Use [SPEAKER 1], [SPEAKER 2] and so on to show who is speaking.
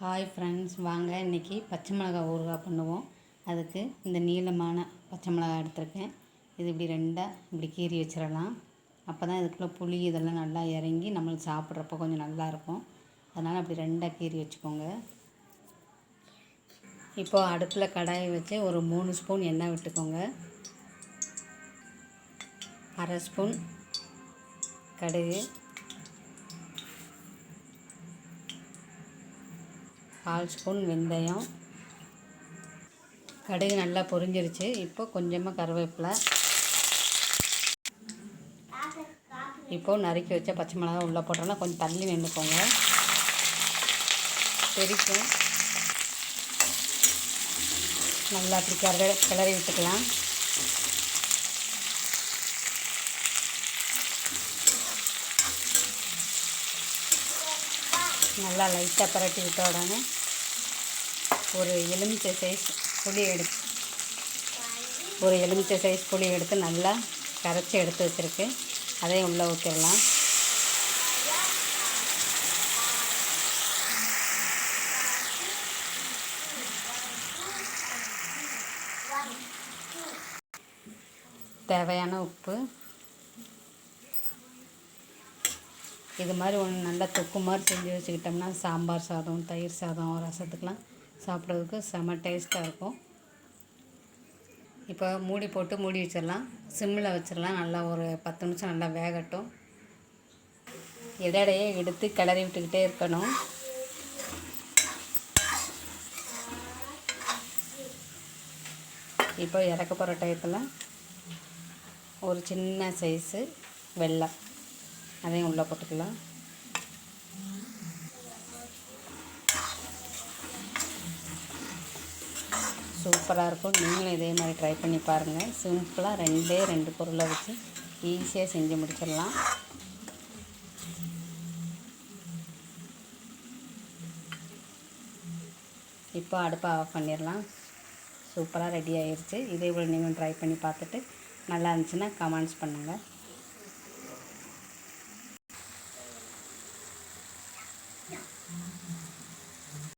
[SPEAKER 1] Hi friends வாங்க இன்றைக்கி பச்சை மிளகாய் ஊறுகாய் பண்ணுவோம். அதுக்கு இந்த நீளமான பச்சை மிளகாய் எடுத்திருக்கேன். இது இப்படி ரெண்டாக இப்படி கீறி வச்சிடலாம். அப்போ தான் இதுக்குள்ளே புளி இதெல்லாம் நல்லா இறங்கி நம்மளுக்கு சாப்பிட்றப்ப கொஞ்சம் நல்லாயிருக்கும் அதனால் அப்படி ரெண்டாக கீறி வச்சுக்கோங்க. இப்போது அடுப்பில் கடாயை வச்சு ஒரு மூணு ஸ்பூன் எண்ணெய் விட்டுக்கோங்க. அரை ஸ்பூன் கடுகு. கால் ஸ்பூன் வெந்தயம். கடுகு நல்லா பொரிஞ்சிருச்சு. இப்போ கொஞ்சமாக கருவேப்பிலை. இப்போது நறுக்கி வச்ச பச்சை மிளகா உள்ளே போட்டோம்னா கொஞ்சம் தள்ளி நின்றுக்கோங்க தெரிக்கும் நல்லா அப்படி கர கிளறி விட்டுக்கலாம். நல்லா லைட்டாக பரட்டி விட்ட உடனே ஒரு எலுமிச்சை சைஸ் புளி எடுத்து ஒரு எலுமிச்சை சைஸ் புளி எடுத்து நல்லா கரைச்சி எடுத்து வச்சுருக்கு. அதையும் உள்ளே ஊற்றிடலாம் தேவையான உப்பு. இது மாதிரி ஒன்று நல்லா தொக்கு மாதிரி செஞ்சு வச்சுக்கிட்டோம்னா சாம்பார் சாதம் தயிர் சாதம் ரசத்துக்கெலாம் சாப்பிட்றதுக்கு செம டேஸ்ட்டாக இருக்கும். இப்போ மூடி போட்டு மூடி வச்சிடலாம். சிம்மில் வச்சிடலாம். நல்லா ஒரு பத்து நிமிஷம் நல்லா வேகட்டும். இடையிடையே எடுத்து கிளறி விட்டுக்கிட்டே இருக்கணும். இப்போ இறக்க போகிற டயத்தில் ஒரு சின்ன சைஸு வெள்ளம் அதையும் உள்ளே போட்டுக்கலாம். சூப்பராக இருக்கும். நீங்களும் இதே மாதிரி ட்ரை பண்ணி பாருங்கள் சிம்பிளாக ரெண்டே ரெண்டு பொருளை வச்சு ஈஸியாக செஞ்சு முடிச்சிடலாம். இப்போ அடுப்பை ஆஃப் பண்ணிடலாம். சூப்பராக ரெடி ஆகிடுச்சு இதே போல் நீங்களும் ட்ரை பண்ணி பார்த்துட்டு நல்லா இருந்துச்சுன்னா கமெண்ட்ஸ் பண்ணுங்கள் Thank.